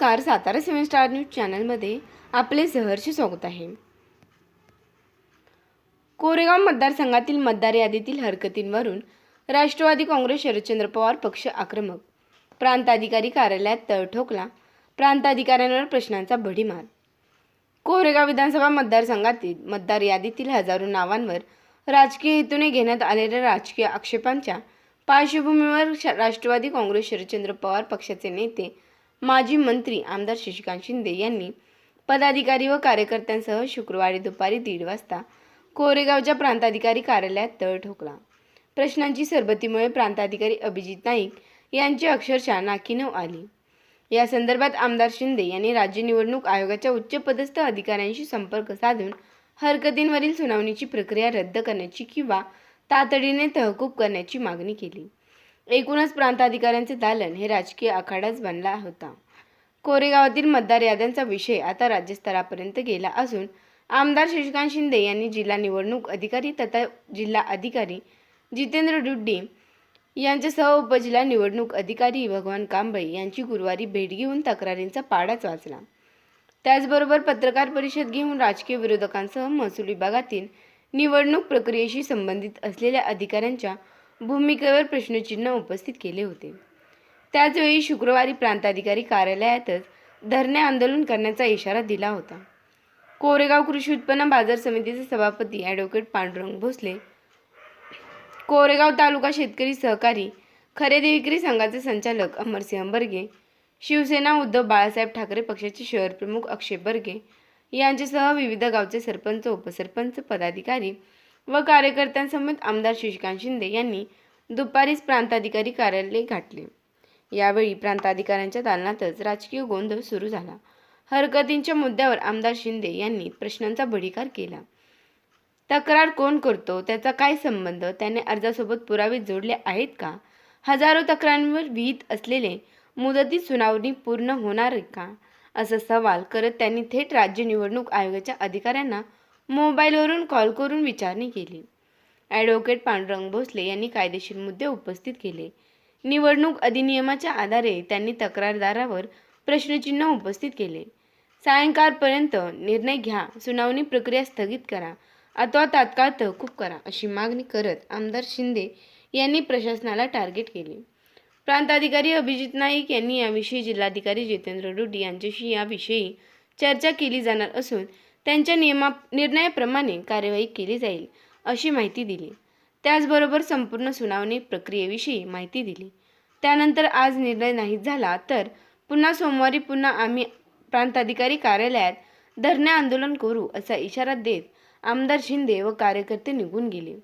नमस्कार सातारा सेवन star news चॅनलमध्ये आपले सहर्ष स्वागत आहे. कोरेगाव मतदारसंघातील मतदार यादीतील हरकतींवरून राष्ट्रवादी काँग्रेस शरदचंद्र पवार पक्ष आक्रमक. प्रांताधिकारी कार्यालयात तळ ठोकला प्रांताधिकाऱ्यांवर प्रश्नांचा भडीमार. कोरेगाव विधानसभा मतदारसंघातील मतदार यादीतील हजारो नावांवर राजकीय हेतूने घेण्यात आलेल्या राजकीय आक्षेपांच्या पार्श्वभूमीवर श- राष्ट्रवादी काँग्रेस शरदचंद्र पवार पक्षाचे नेते माजी मंत्री आमदार शशिकांत शिंदे यांनी पदाधिकारी व कार्यकर्त्यांसह शुक्रवारी दुपारी दीड वाजता कोरेगावच्या प्रांताधिकारी कार्यालयात तळ ठोकला. प्रश्नांची सरबतीमुळे प्रांताधिकारी अभिजित नाईक यांची अक्षरशः नाकीनव आली. या संदर्भात आमदार शिंदे यांनी राज्य निवडणूक आयोगाच्या उच्चपदस्थ अधिकाऱ्यांशी संपर्क साधून हरकतींवरील सुनावणीची प्रक्रिया रद्द करण्याची किंवा तातडीने तहकूब करण्याची मागणी केली. एकूणच प्रांताधिकाऱ्यांचे दालन हे राजकीय आखाडाच बनला होता. कोरेगावातील मतदार याद्यांचा विषय आता राज्यस्तरापर्यंत गेला असून आमदार शशिकांत शिंदे यांनी जिल्हा निवडणूक अधिकारी तथा जिल्हा अधिकारी जितेंद्र डुड्डी यांच्यासह उपजिल्हा निवडणूक अधिकारी भगवान कांबळे यांची गुरुवारी भेट घेऊन तक्रारींचा पाडाच वाचला. त्याचबरोबर पत्रकार परिषद घेऊन राजकीय विरोधकांसह महसूल विभागातील निवडणूक प्रक्रियेशी संबंधित असलेल्या अधिकाऱ्यांच्या भूमिकेवर प्रश्नचिन्ह उपस्थित केले होते. त्याचवेळी शुक्रवारी प्रांताधिकारी कार्यालयातच धरणे आंदोलन करण्याचा इशारा दिला होता. कोरेगाव कृषी उत्पन्न बाजार समितीचे सभापती ॲडव्होकेट पांडुरंग भोसले कोरेगाव तालुका शेतकरी सहकारी खरेदी विक्री संघाचे संचालक अमरसिंह बर्गे शिवसेना उद्धव बाळासाहेब ठाकरे पक्षाचे शहर प्रमुख अक्षय बर्गे यांच्यासह विविध गावचे सरपंच उपसरपंच पदाधिकारी व कार्यकर्त्यांसमेत आमदार शशिकांत शिंदे यांनी दुपारीच प्रांताधिकारी कार्यालय गाठले. यावेळी प्रांताधिकाऱ्यांच्या दालनातच राजकीय गोंधळ सुरू झाला. हरकतींच्या मुद्द्यावर आमदार शिंदे यांनी प्रश्नांचा बळीकार केला. तक्रार कोण करतो त्याचा काय संबंध त्याने अर्जासोबत पुरावे जोडले आहेत का? हजारो तक्रारींवर विहित असलेले मुदतीत सुनावणी पूर्ण होणार का? असा सवाल करत त्यांनी थेट राज्य निवडणूक आयोगाच्या अधिकाऱ्यांना मोबाईलवरून कॉल करून विचारणी केली. ॲडव्होकेट पांडुरंग भोसले यांनी कायदेशीर मुद्दे उपस्थित केले. निवडणूक अधिनियमाच्या आधारे त्यांनी तक्रारदारावर प्रश्नचिन्ह उपस्थित केले. सायंकाळपर्यंत निर्णय घ्या सुनावणी प्रक्रिया स्थगित करा अथवा तात्काळ तहकूब करा अशी मागणी करत आमदार शिंदे यांनी प्रशासनाला टार्गेट केले. प्रांताधिकारी अभिजित नाईक यांनी याविषयी जिल्हाधिकारी जितेंद्र डुडी यांच्याशी याविषयी चर्चा केली जाणार असून त्यांच्या नियमा निर्णयाप्रमाणे कार्यवाही केली जाईल अशी माहिती दिली. त्याचबरोबर संपूर्ण सुनावणी प्रक्रियेविषयी माहिती दिली. त्यानंतर आज निर्णय नाही झाला तर पुन्हा सोमवारी पुन्हा आम्ही प्रांताधिकारी कार्यालयात धरणे आंदोलन करू असा इशारा देत आमदार शिंदे व कार्यकर्ते निघून गेले.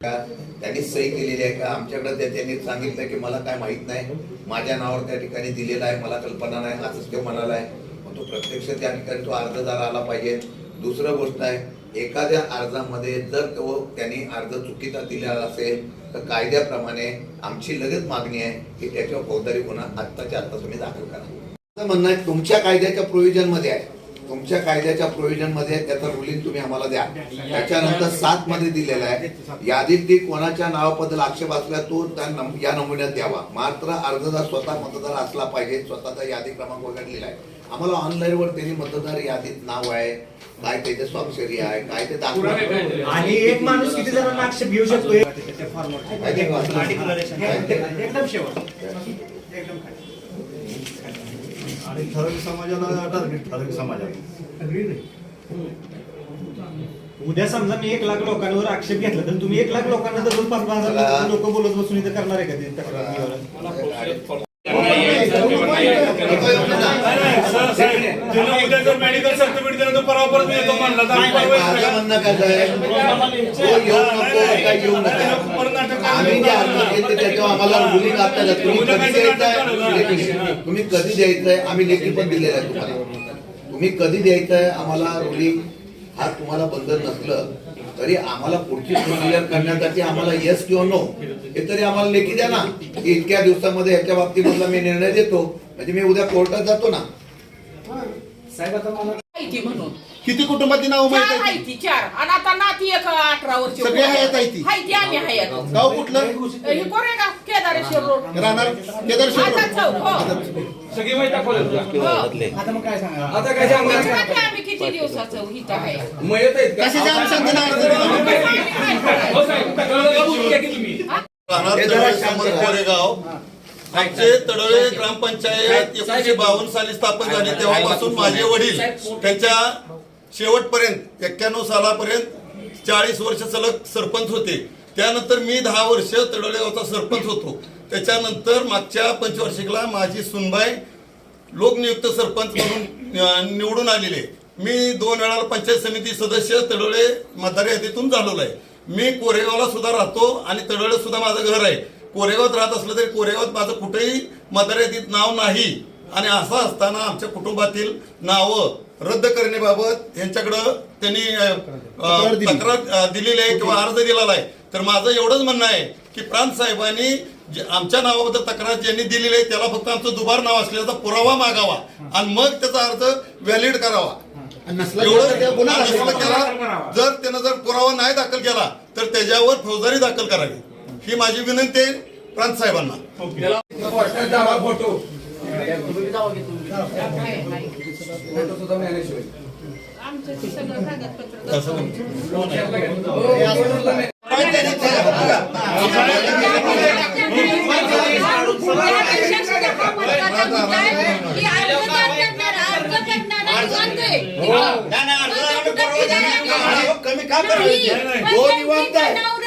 त्यांनी सही केलेली आहे का? आमच्याकडे त्यांनी सांगितलं की मला काय माहीत नाही. माझ्या नावावर त्या ठिकाणी दिलेलं आहे मला कल्पना नाही असंच ते म्हणाला. आहे मग तो प्रत्यक्ष त्या ठिकाणी तो अर्जदार आला पाहिजे. दुसरं गोष्ट आहे एखाद्या अर्जामध्ये जर तो त्यांनी अर्ज चुकीचा दिलेला असेल तर कायद्याप्रमाणे आमची लगेच मागणी आहे की त्याच्यावर फौजदारी गुन्हा आत्ताच्या आत्ता तुम्ही दाखल करा. असं म्हणणं आहे तुमच्या कायद्याच्या प्रोव्हिजनमध्ये आहे. तुमच्या कायद्याच्या प्रोव्हिजनमध्ये त्याचं रुलिंग तुम्ही आम्हाला द्या. त्याच्यानंतर सात मध्ये दिलेलं आहे यादीत ती कोणाच्या नावाबद्दल आक्षेप असला तो त्या या नमुन्यात द्यावा. मात्र अर्जदार स्वतः मतदार असला पाहिजे स्वतःचा यादी क्रमांक वगैरे आहे. आम्हाला ऑनलाईन वर त्यांनी मतदार यादीत नाव आहे काय त्याचे स्वाक्षरी आहे काय ते दाखवा आणि एक माणूस किती जणांना आक्षेप घेऊ शकतो? एकदम शेवट आणि ठराविक समाजाला टार्गेट ठराविक समाजाला. उद्या समजा मी एक लाख लोकांवर आक्षेप घेतला तर तुम्ही एक लाख लोकांना दररोज पाच पाच लोक बोलत बसून इथं करणार आहे का ते? तक्रार. जर मेडिकल सर्टिफिकेट दिलं तर परवा परत मी येतो म्हणला. तर आम्ही परवा येतो माझं का? म्हणणं काय आहे? तो येऊ नको काय येऊ नका. आम्ही जे अर्ज घेतले त्याच्यावर आम्हाला रुलिंग आता द्या. तुम्ही कधी द्यायचंय. तुम्ही कधी द्यायचंय? आम्ही लेखी पण दिलेलं आहे तुम्हाला. तुम्ही कधी द्यायचंय? आम्हाला रुलिंग हा तुम्हाला बंधन नसलं तरी आम्हाला पुढची प्रोसिजर करण्यासाठी आम्हाला येस किंवा नो हे तरी आम्हाला लेखी द्या ना. की इतक्या दिवसामध्ये ह्याच्या बाबतीमधला मी निर्णय देतो. म्हणजे मी उद्या कोर्टात जातो ना. माहिती म्हणून किती कुटुंबाची नाव चार माहीत आहे माहिती चार आणि आता नाती एक अठरा वर्ष सगळे हयात आहे ती? हायती आम्ही हयात गाव कुठलं हे कोरेगाव केदार केदार शिरोड राहणार केदार आता शिरोड. चौक हो सगळी माहिती दाखवली हो. आता काय सांगणार आता आम्ही किती दिवसाचं हित आहे मयत आहेत का? कशाच्या अनुषंगाने अर्ज दिला? हो साहेब, तक्रार बघून घ्या की तुम्ही राहणार कोरेगाव आमचे तडोळे ग्रामपंचायत एकोणीशे बावन्न साली स्थापन झाली तेव्हापासून माझे वडील त्यांच्या शेवटपर्यंत एक्क्याण्णव सालापर्यंत चाळीस वर्ष सलग सरपंच होते. त्यानंतर मी दहा वर्ष तडोळे गावचा सरपंच होतो. त्याच्यानंतर मागच्या पंचवार्षिकला माझी सुनबाई लोकनियुक्त सरपंच म्हणून निवडून आलेले मी दोन वेळा पंचायत समिती सदस्य तडोळे मतदार यादीतून झालेलो आहे. मी कोरेगावला सुद्धा राहतो आणि तडोळे सुद्धा माझं घर आहे. कोरेगावात राहत असलं तरी कोरेगावात माझं कुठेही मतदार यादीत नाव नाही. आणि असं असताना आमच्या कुटुंबातील नावं रद्द करण्याबाबत यांच्याकडं त्यांनी तक्रार दिलेली आहे किंवा अर्ज दिलेला आहे. तर माझं एवढंच म्हणणं आहे की प्रांत साहेबांनी आमच्या नावाबद्दल तक्रार ज्यांनी दिलेली आहे त्याला फक्त आमचं दुबार नाव असल्याचा पुरावा मागावा. आणि मग त्याचा अर्ज व्हॅलिड करावा. एवढं जर त्यानं जर पुरावा नाही दाखल केला तर त्याच्यावर फौजदारी दाखल करावी. ही माझी विनंती आहे प्रांत साहेबांना. पोस्टात जावा फोटो आमचं ते सगळं कागदपत्र कमी का करायचं?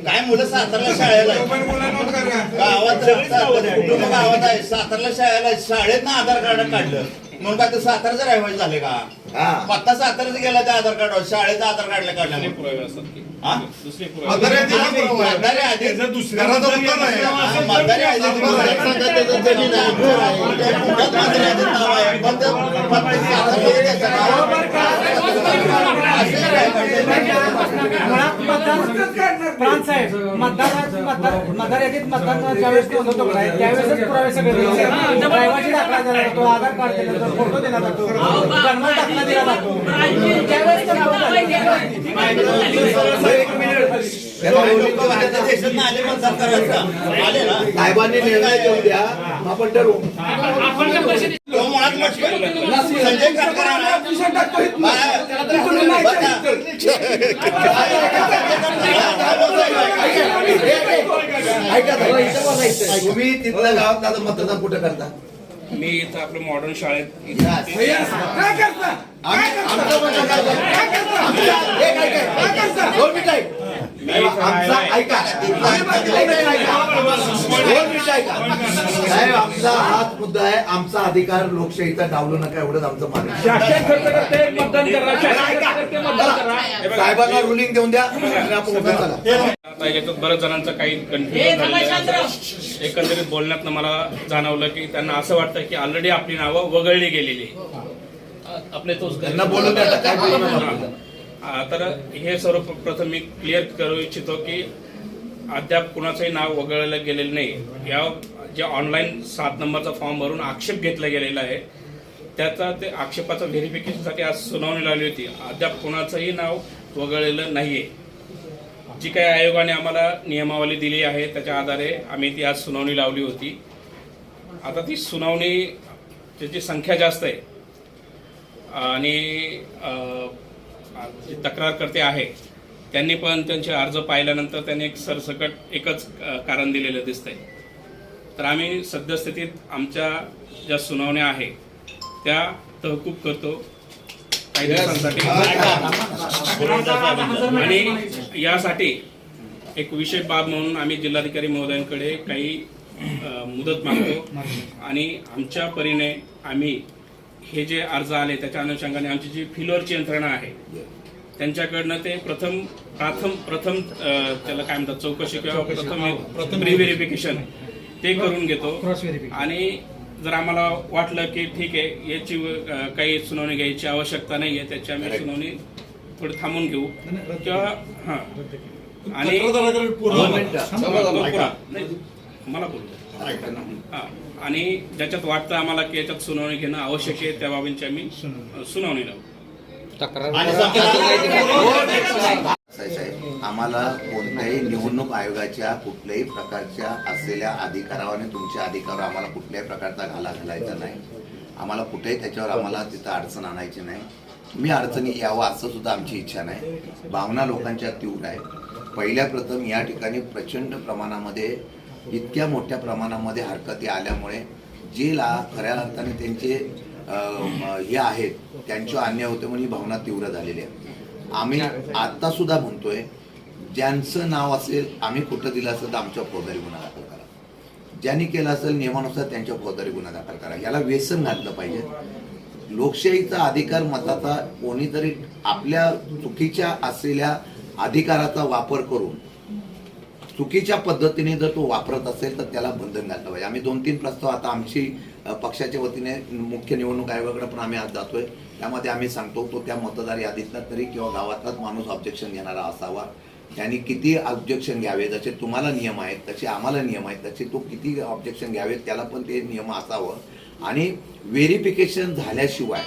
काय मुलं सातारला शाळेला. गावात कुटुंब गावात आहे. सातारला शाळेला आहेत. शाळेतनं आधार कार्ड काढलं. म्हणून काय ते सातारचं रहिवासी झाले का? पत्ता सातारचं गेला त्या आधार कार्ड. शाळेचं आधार कार्डला काढलं. हा? यादीला पुरावा. आहे. मतदार यादीत- जर दुसऱ्या घराचा उत्तर आहे. हा, मतदार यादीत सांगा त्याचं जमीन आहे, घर आहे. त्या कुठल्याच मतदार यादीत नाव आहे. पण ते फक्त सातारला त्याचं नाव असं मतदार मतदार मतदार यादीत मतदान ज्यावेळेस नोंदवतो त्यावेळेसच पुरावे सगळे दाखला दिला जातो आधार कार्ड दिला जातो फोटो दिला जातो जन्म दाखला दिला जातो. त्यावेळेस साहेबांनी निर्णय देऊ द्या आपण ठरवू. तुम्ही तिथल्या गावात आता मतदान कुठं करता? मी इथं आपलं मॉडर्न शाळेत काय करता? आमचं- ऐका, साहेब हाच मुद्दा आहे. आमचा अधिकार लोकशाहीचा डावलू नका. एवढंच आमचं मागणं आहे. साहेबांना रुलिंग देऊन द्या. आणि आपण उभं चला. आता याच्यात बऱ्याच जणांचं काही हे कन्फ्युजन एकंदरीत बोलण्यात मला जाणवलं की त्यांना असं वाटतं की ऑलरेडी आपली नावं वगळली गेलेली आहे. आपले तोच त्यांना बोलू तर हे सर्वप्रथम मी क्लिअर करू इच्छितो की अद्याप कुणाचंही नाव वगळलं गेलेलं नाही. या जे ऑनलाईन सात नंबरचा फॉर्म भरून आक्षेप घेतला गेलेला आहे त्याचा ते आक्षेपाचं व्हेरिफिकेशनसाठी आज सुनावणी लावली होती. अद्याप कुणाचंही नाव वगळलेलं नाहीये. जी काही आयोगाने आम्हाला नियमावली दिली आहे त्याच्या आधारे आम्ही ती आज सुनावणी लावली होती. आता ती सुनावणी त्याची संख्या जास्त आहे. आणि अ, जे तक्रारकर्ते आहे त्यांनी पण त्यांचे अर्ज पाहिल्यानंतर त्यांनी एक सरसकट एकच कारण दिलेलं दिसतंय. तर आम्ही सद्यस्थितीत आमच्या ज्या सुनावण्या आहे त्या तहकूब करतो. काही दिवसांसाठी. आणि यासाठी एक विशेष बाब म्हणून आम्ही जिल्हाधिकारी महोदयांकडे काही मुदत मागतो. आणि आमच्या परीने आम्ही हे जे अर्ज आले त्याच्या अनुषंगाने आमची जी फिलोरची यंत्रणा आहे त्यांच्याकडनं ते प्रथम प्रथम प्रथम त्याला काय म्हणतात चौकशी किंवा प्रथम प्रथम रिव्हेरिफिकेशन ते करून घेतो. आणि जर आम्हाला वाटलं की ठीक आहे याची काही सुनावणी घ्यायची आवश्यकता नाही आहे त्याची आम्ही. सुनावणी थोडी थांबून घेऊ. किंवा हां. आणि नाही, मला बोलू हां आणि ज्याच्यात वाटतं आम्हाला की याच्यात सुनावणी घेणं आवश्यक आहे त्या बाबींची आम्ही सुनावणी. लावू. समजा- साहेब, साहेब, आम्हाला कोणत्याही निवडणूक आयोगाच्या कुठल्याही प्रकारच्या असलेल्या अधिकारावर आणि तुमच्या अधिकारावर आम्हाला कुठल्याही प्रकारचा घाला घालायचा नाही. आम्हाला कुठेही त्याच्यावर आम्हाला तिथं अडचण आणायची नाही. तुम्ही अडचणी यावं असं सुद्धा आमची इच्छा नाही. भावना लोकांच्या तीव्र आहे. पहिल्या प्रथम या ठिकाणी प्रचंड प्रमाणामध्ये इतक्या मोठ्या प्रमाणामध्ये हरकती आल्यामुळे जे ला खऱ्या अर्थाने त्यांचे हे आहेत त्यांच्यावर अन्याय होते म्हणून ही भावना तीव्र झालेली आहे. आम्ही आता सुद्धा म्हणतोय ज्यांचं नाव असेल आम्ही कुठं दिलं असेल तर आमच्यावर फौजदारी गुन्हा दाखल करा. ज्यांनी केलं असेल नियमानुसार त्यांच्यावर फौजदारी गुन्हा दाखल करा. याला व्यसन घातलं पाहिजे. लोकशाहीचा अधिकार मताचा कोणीतरी आपल्या चुकीच्या असलेल्या अधिकाराचा वापर करून चुकीच्या पद्धतीने जर तो वापरत असेल तर त्याला बंधन घातलं पाहिजे. आम्ही दोन तीन प्रस्ताव आता आमची पक्षाच्या वतीने मुख्य निवडणूक आयोगाकडे पण आम्ही आज जातोय. त्यामध्ये आम्ही सांगतो तो त्या मतदार यादीतला तरी किंवा गावातलाच माणूस ऑब्जेक्शन घेणारा असावा. त्यांनी किती ऑब्जेक्शन घ्यावे जसे तुम्हाला नियम आहेत तसे आम्हाला नियम आहेत तसे तो किती ऑब्जेक्शन घ्यावे त्याला पण ते नियम असावं. आणि व्हेरिफिकेशन झाल्याशिवाय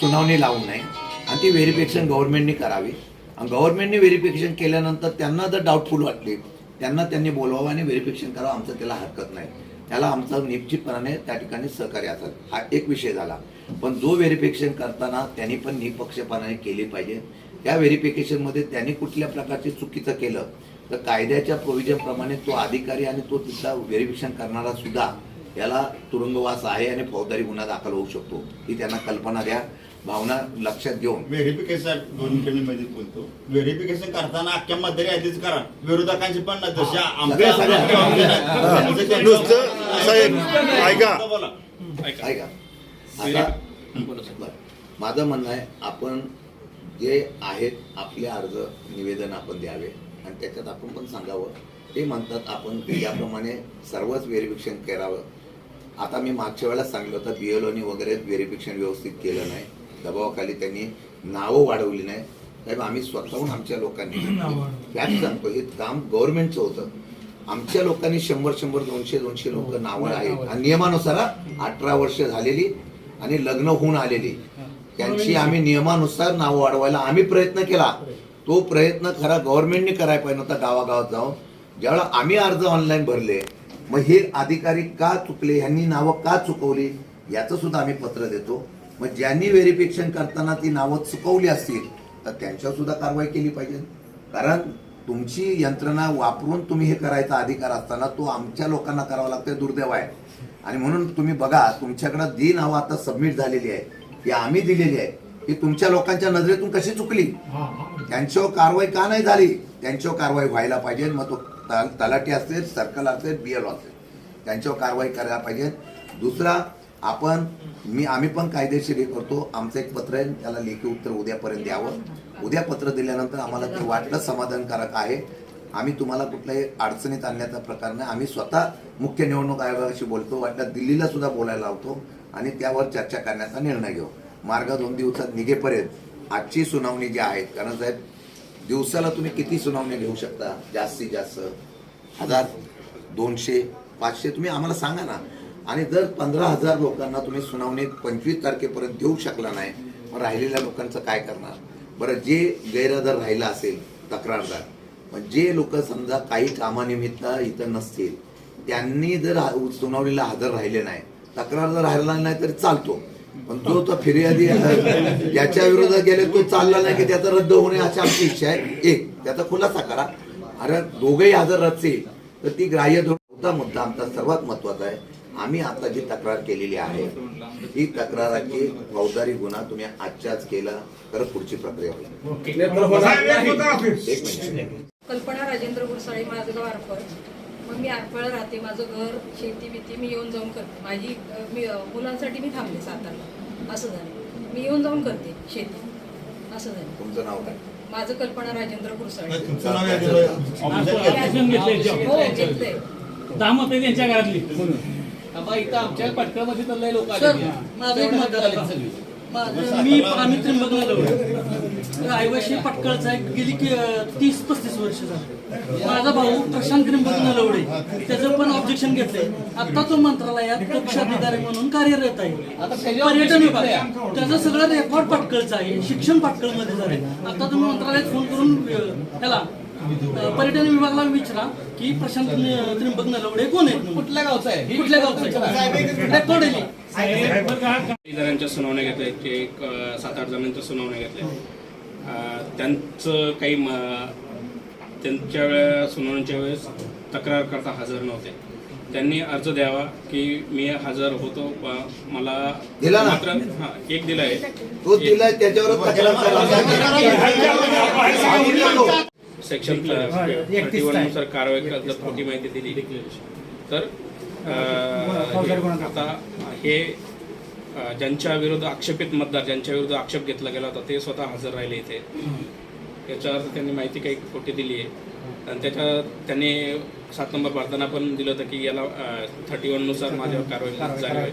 सुनावणी लावू नये. आणि ती व्हेरिफिकेशन गव्हर्नमेंटने करावी. गव्हर्नमेंटने व्हेरिफिकेशन केल्यानंतर त्यांना जर डाऊटफुल वाटले त्यांना त्यांनी बोलवावं आणि व्हेरिफिकेशन करावं आमचं त्याला हरकत नाही. त्याला आमचं निश्चितपणाने त्या ठिकाणी सहकार्य असतात हा एक विषय झाला. पण जो व्हेरिफिकेशन करताना त्यांनी पण निपक्षपानाने केली पाहिजे. त्या व्हेरिफिकेशनमध्ये त्यांनी कुठल्या प्रकारचे चुकीचं केलं तर कायद्याच्या प्रोव्हिजनप्रमाणे तो अधिकारी आणि तो तिथला व्हेरिफिकेशन करणारा सुद्धा याला तुरुंगवास आहे आणि फौजदारी गुन्हा दाखल होऊ शकतो. ही त्यांना कल्पना द्या. भावना लक्षात घेऊन. व्हेरिफिकेशन दोन मध्ये बोलतो. व्हेरिफिकेशन करताना अख्ख्या मतदारी यादीच करा. विरोधकांची पण ना जशा आमच्या सगळ्या- नुसतं साहेब ऐका. बोला. ऐका. ऐका. आता बरं. माझं म्हणणं आहे आपण जे आहेत आपले अर्ज निवेदन आपण द्यावे. आणि त्याच्यात आपण पण सांगावं. ते म्हणतात आपण याप्रमाणे सर्वच व्हेरिफिकेशन करावं. आता मी मागच्या वेळेला सांगितलं होतं बीएलओनी वगैरे व्हेरिफिकेशन व्यवस्थित केलं नाही. दबावाखाली त्यांनी नावं वाढवली नाही साहेब आम्ही स्वतःहून आमच्या लोकांनी त्यात सांगतो हे काम गव्हर्नमेंटचं होतं. आमच्या लोकांनी शंभर शंभर दोनशे दोनशे लोक नावं आहेत. आणि नियमानुसार अठरा वर्ष झालेली आणि लग्न होऊन आलेली. त्यांची आम्ही नियमानुसार नावं वाढवायला आम्ही प्रयत्न केला. तो प्रयत्न खरा गव्हर्नमेंटने करायला पाहिजे होता गावागावात जाऊन. ज्यावेळेला आम्ही अर्ज ऑनलाईन भरले मग हे अधिकारी का चुकले ह्यांनी नावं का चुकवली याचं सुद्धा आम्ही पत्र देतो. मग ज्यांनी व्हेरिफिकेशन करताना ती नावं चुकवली असतील तर त्यांच्यावर सुद्धा कारवाई केली पाहिजे. कारण तुमची यंत्रणा वापरून तुम्ही हे करायचा अधिकार असताना तो आमच्या लोकांना करावा लागतोय दुर्दैव आहे. आणि म्हणून तुम्ही बघा तुमच्याकडे जी नावं आता सबमिट झालेली आहे ती आम्ही दिलेली आहे ही तुमच्या लोकांच्या नजरेतून कशी चुकली? त्यांच्यावर कारवाई का नाही झाली? त्यांच्यावर कारवाई व्हायला पाहिजे मग तो तल- तलाठी असेल सर्कल असेल बीएल असेल. त्यांच्यावर कारवाई करायला पाहिजे. दुसरा आपण मी आम्ही पण कायदेशीर हे करतो. आमचं एक पत्र आहे त्याला लेखी उत्तर उद्यापर्यंत द्यावं. उद्या पत्र दिल्यानंतर आम्हाला ते वाटलं समाधानकारक आहे. आम्ही तुम्हाला कुठल्याही अडचणीत आणण्याचा प्रकार नाही. आम्ही स्वतः मुख्य निवडणूक आयोगाशी बोलतो वाटलं दिल्लीला सुद्धा बोलायला लावतो आणि त्यावर चर्चा करण्याचा निर्णय घेऊ. मार्ग दोन दिवसात निघेपर्यंत आजची सुनावणी जी आहे कारण साहेब दिवसाला तुम्ही किती सुनावणी घेऊ शकता? जास्तीत जास्त हजार दोनशे पाचशे तुम्ही आम्हाला सांगा ना. आणि जर पंधरा हजार लोकांना तुम्ही सुनावणी पंचवीस तारखेपर्यंत देऊ शकला नाही मग राहिलेल्या लोकांचं काय करणार? बरं जे गैरहजर राहिला असेल तक्रारदार मग जे लोक समजा काही कामानिमित्त इथं नसतील त्यांनी जर सुनावणीला हजर राहिले नाही तक्रार जर राहिला नाही तरी चालतो. पण तो तर फिर्यादी ज्याच्या विरोधात गेले तो चालला नाही की त्याचा रद्द होणे अशी आमची इच्छा आहे. एक त्याचा खुलासा करा. अरे दोघेही हजर असतील तर ती ग्राह्य होता मुद्दा आमचा सर्वात महत्त्वाचा आहे. आम्ही आता जी तक्रार केलेली आहे ही तक्राराची फौजदारी गुन्हा तुम्ही आजच्याच केला तर पुढची प्रक्रिया होईल. एक मिनिट. कल्पना राजेंद्र गुरसाळे माझं गाव आरफळ. मग मी आरफळ राहते माझं घर शेती बिती मी येऊन जाऊन करते. माझी मी मुलांसाठी मी थांबले सातारला. असं झालं. मी येऊन जाऊन करते शेती. असं झालं. तुमचं नाव काय? माझं कल्पना राजेंद्र गुरसाळे. तुमचं नाव यादीवर- हो घेतलंय. दामत त्यांच्या घरातली. इथं आमच्या पटकळमध्ये तर लय लोक सर माझं एक मत झालं माझं- मी आम्ही त्र्यंबक नलवडे रहिवाशी पटकळचा आहे. गेली की तीस पस्तीस वर्ष झाली. माझा भाऊ प्रशांत त्र्यंबक नलवडे त्याचं पण ऑब्जेक्शन घेतलंय. आता तो मंत्रालयात पक्ष अधिकारी म्हणून कार्यरत आहे. पर्यटन विभाग. त्याचं सगळं रेकॉर्ड पटकळचं आहे. शिक्षण पटकळमध्ये झालंय आता तुम्ही मंत्रालयात फोन करून अं, अं, पर्यटन विभागाला विचारा की प्रशांत न- त्र्यंबक नलवडे कोण आहेत कुठल्या गावचा आहे कुठल्या गावचा जणांच्या सुनावण्या घेतल्या एक सात आठ जणांच्या सुनावण्या घेतल्या त्यांचं काही म- त्यांच्या वेळेस सुनावणीच्या वेळेस तक्रार करता हजर नव्हते त्यांनी अर्ज द्यावा की मी हजर होतो मला दिला ना? मात्र हा, एक दिला आहे तो दिलाय त्याच्यावर. सेक्शन थर्टी वननुसार कारवाई करत जर खोटी माहिती दिली. तर आता हे ज्यांच्या विरुद्ध आक्षेपित मतदार ज्यांच्या विरुद्ध आक्षेप घेतला गेला होता ते स्वतः हजर राहिले इथे. याच्यावर त्यांनी माहिती काही खोटी दिली आहे. आणि त्याच्या त्यांनी सात नंबर भरताना पण दिलं होतं की याला थर्टी वननुसार माझ्यावर कारवाई झाली आहे.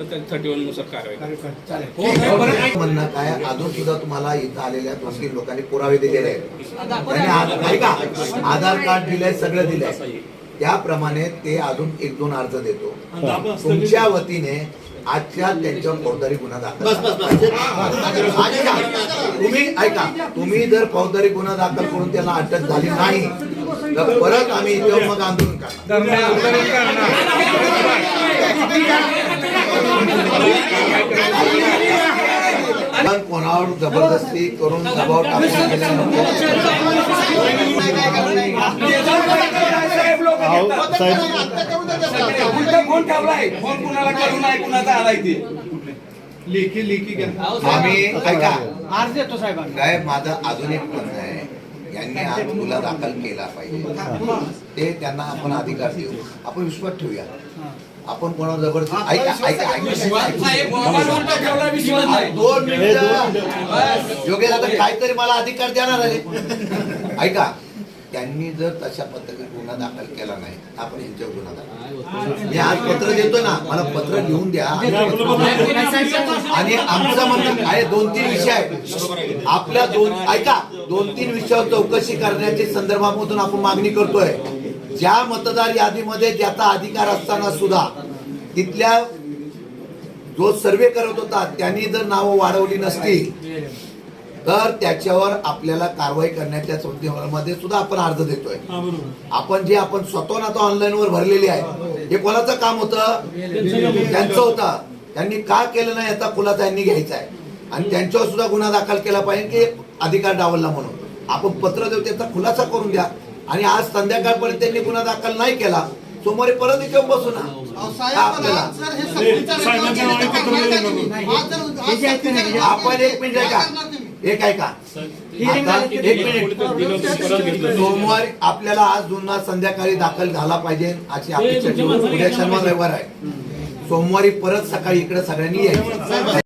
तर त्या थर्टी वननुसार कारवाई करा. म्हणणं काय अजून सुद्धा तुम्हाला इथं आलेल्या तीन लोकांनी पुरावे दिलेले आहेत. त्यांनी ऐका आधार कार्ड दिलंय सगळं दिलंय. त्याप्रमाणे ते अजून एक दोन अर्ज देतो. तुमच्या वतीने आजच्या त्यांच्यावर फौजदारी गुन्हा दाखल ऐका, तुम्ही ऐका तुम्ही जर फौजदारी गुन्हा दाखल करून त्याला अटक झाली नाही तर परत आम्ही इथे मग आंदोलन करणार. पण कोणावर जबरदस्ती करून दबाव लेखी लेखी आम्ही ऐका. अर्ज देतो साहेबांना. काय माझं अजून एक म्हणणं आहे. यांनी आज गुन्हा दाखल केला पाहिजे. ते त्यांना आपण अधिकार देऊ. आपण विश्वास ठेवूया. आपण कोणावर जबरदस्ती ऐका ऐका ऐका. दोन मिनिटं. योगेश आता काहीतरी मला अधिकार देणार आहे. ऐका त्यांनी जर तशा पद्धतीने गुन्हा दाखल केला नाही तर आपण यांच्यावर गुन्हा दाखल मी आज पत्र देतो ना मला पत्र लिहून द्या. आणि आमचं म्हणणं आहे दोन तीन विषय आहेत. आपल्या दोन ऐका दोन तीन विषयावर चौकशी करण्याच्या संदर्भामधून आपण मागणी करतोय. ज्या मतदार यादीमध्ये ज्याचा अधिकार असताना सुद्धा तिथल्या जो सर्वे करत होता त्यांनी जर नावं वाढवली नसती तर त्याच्यावर आपल्याला कारवाई करण्याच्या संदर्भामध्ये सुद्धा आपण अर्ज देतोय. आपण जे आपण स्वतः आता ऑनलाईन वर भरलेली आहे हे कोणाचं काम होतं? त्यांचं होतं. त्यांनी का केलं नाही याचा खुलासा यांनी घ्यायचा आहे. आणि त्यांच्यावर सुद्धा गुन्हा दाखल केला पाहिजे की अधिकार डावलला म्हणून. आपण पत्र देऊ त्याचा खुलासा करून द्या. आणि आज संध्याकाळपर्यंत त्यांनी गुन्हा दाखल नाही केला. सोमवारी परत इथे बसू ना. आपण एक मिनिट ऐका. एक ऐका. एक मिनिट? सोमवारी आपल्याला आज गुन्हा संध्याकाळी दाखल झाला पाहिजे अशी ठेवून उद्या शनिवार रविवार आहे. सोमवारी परत सकाळी इकडे सगळ्यांनी यायचं.